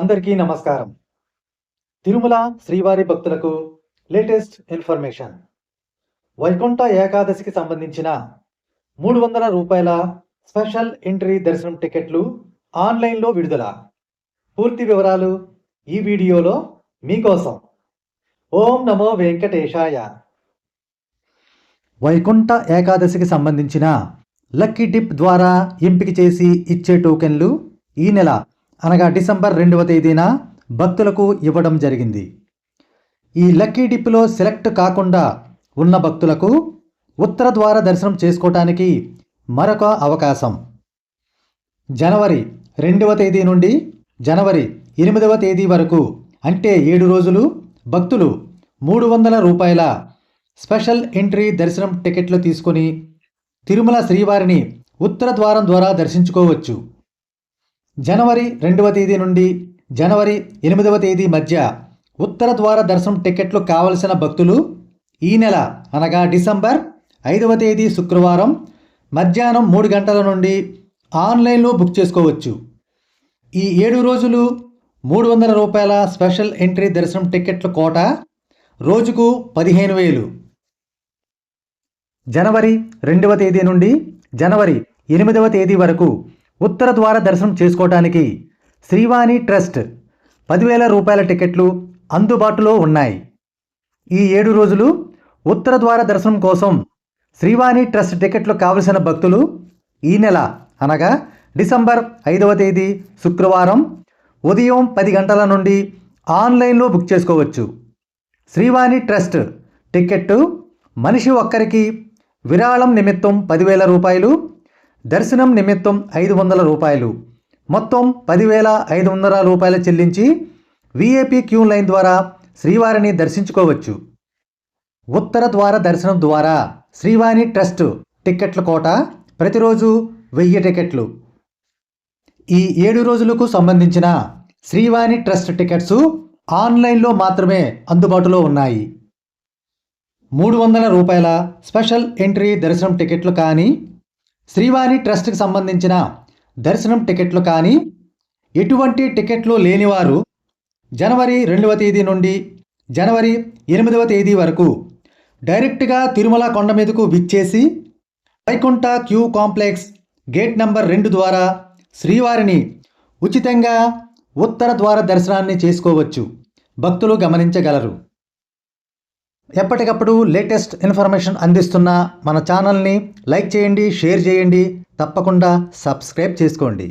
అందరికీ నమస్కారం. తిరుమల శ్రీవారి భక్తులకు లేటెస్ట్ ఇన్ఫర్మేషన్. వైకుంఠ ఏకాదశికి సంబంధించిన మూడు వందల రూపాయల స్పెషల్ ఎంట్రీ దర్శనం టికెట్లు ఆన్లైన్లో విడుదల. పూర్తి వివరాలు ఈ వీడియోలో మీకోసం. ఓం నమో వెంకటేశాయ. వైకుంఠ ఏకాదశికి సంబంధించిన లక్కీ డిప్ ద్వారా ఎంపిక చేసి ఇచ్చే టోకెన్లు ఈ నెల అనగా డిసెంబర్ రెండవ తేదీన భక్తులకు ఇవ్వడం జరిగింది. ఈ లక్కీ డిప్లో సెలెక్ట్ కాకుండా ఉన్న భక్తులకు ఉత్తర ద్వార దర్శనం చేసుకోవటానికి మరొక అవకాశం. జనవరి రెండవ తేదీ నుండి జనవరి ఎనిమిదవ తేదీ వరకు అంటే ఏడు రోజులు భక్తులు మూడు వందల రూపాయల స్పెషల్ ఎంట్రీ దర్శనం టికెట్లు తీసుకొని తిరుమల శ్రీవారిని ఉత్తర ద్వారం ద్వారా దర్శించుకోవచ్చు. జనవరి రెండవ తేదీ నుండి జనవరి ఎనిమిదవ తేదీ మధ్య ఉత్తర ద్వార దర్శనం టికెట్లు కావలసిన భక్తులు ఈ నెల అనగా డిసెంబర్ ఐదవ తేదీ శుక్రవారం మధ్యాహ్నం మూడు గంటల నుండి ఆన్లైన్లో బుక్ చేసుకోవచ్చు. ఈ ఏడు రోజులు మూడు వందల రూపాయల స్పెషల్ ఎంట్రీ దర్శనం టికెట్ల కోట రోజుకు పదిహేను వేలు. జనవరి రెండవ తేదీ నుండి జనవరి ఎనిమిదవ తేదీ వరకు ఉత్తర ద్వార దర్శనం చేసుకోవటానికి శ్రీవాణి ట్రస్ట్ పదివేల రూపాయల టికెట్లు అందుబాటులో ఉన్నాయి. ఈ ఏడు రోజులు ఉత్తర ద్వార దర్శనం కోసం శ్రీవాణి ట్రస్ట్ టికెట్లు కావలసిన భక్తులు ఈ నెల అనగా డిసెంబర్ ఐదవ తేదీ శుక్రవారం ఉదయం పది గంటల నుండి ఆన్లైన్లో బుక్ చేసుకోవచ్చు. శ్రీవాణి ట్రస్ట్ టికెట్టు మనిషి ఒక్కరికి విరాళం నిమిత్తం పదివేల రూపాయలు దర్శనం నిమిత్తం ఐదు వందల రూపాయలు. మొత్తం పదివేల ఐదు వందల రూపాయలు చెల్లించి విఏపీ క్యూ లైన్ ద్వారా శ్రీవారిని దర్శించుకోవచ్చు. ఉత్తర ద్వార దర్శనం ద్వారా శ్రీవాణి ట్రస్ట్ టిక్కెట్ల కోట ప్రతిరోజు వెయ్యి టికెట్లు ఈ ఏడు రోజులకు సంబంధించిన శ్రీవాణి ట్రస్ట్ టికెట్స్ ఆన్లైన్లో మాత్రమే అందుబాటులో ఉన్నాయి. మూడు వందల రూపాయల స్పెషల్ ఎంట్రీ దర్శనం టికెట్లు కానీ శ్రీవాణి ట్రస్ట్కి సంబంధించిన దర్శనం టికెట్లు కానీ ఎటువంటి టికెట్లు లేనివారు జనవరి రెండవ తేదీ నుండి జనవరి ఎనిమిదవ తేదీ వరకు డైరెక్ట్గా తిరుమల కొండ మీదకు విచ్చేసి Vaikuntha queue complex gate number రెండు ద్వారా శ్రీవారిని ఉచితంగా ఉత్తర ద్వార దర్శనాన్ని చేసుకోవచ్చు. భక్తులు గమనించగలరు. ఎప్పటికప్పుడు లేటెస్ట్ ఇన్ఫర్మేషన్ అందిస్తున్న మన ఛానల్ని లైక్ చేయండి షేర్ చేయండి. తప్పకుండా సబ్స్క్రైబ్ చేసుకోండి.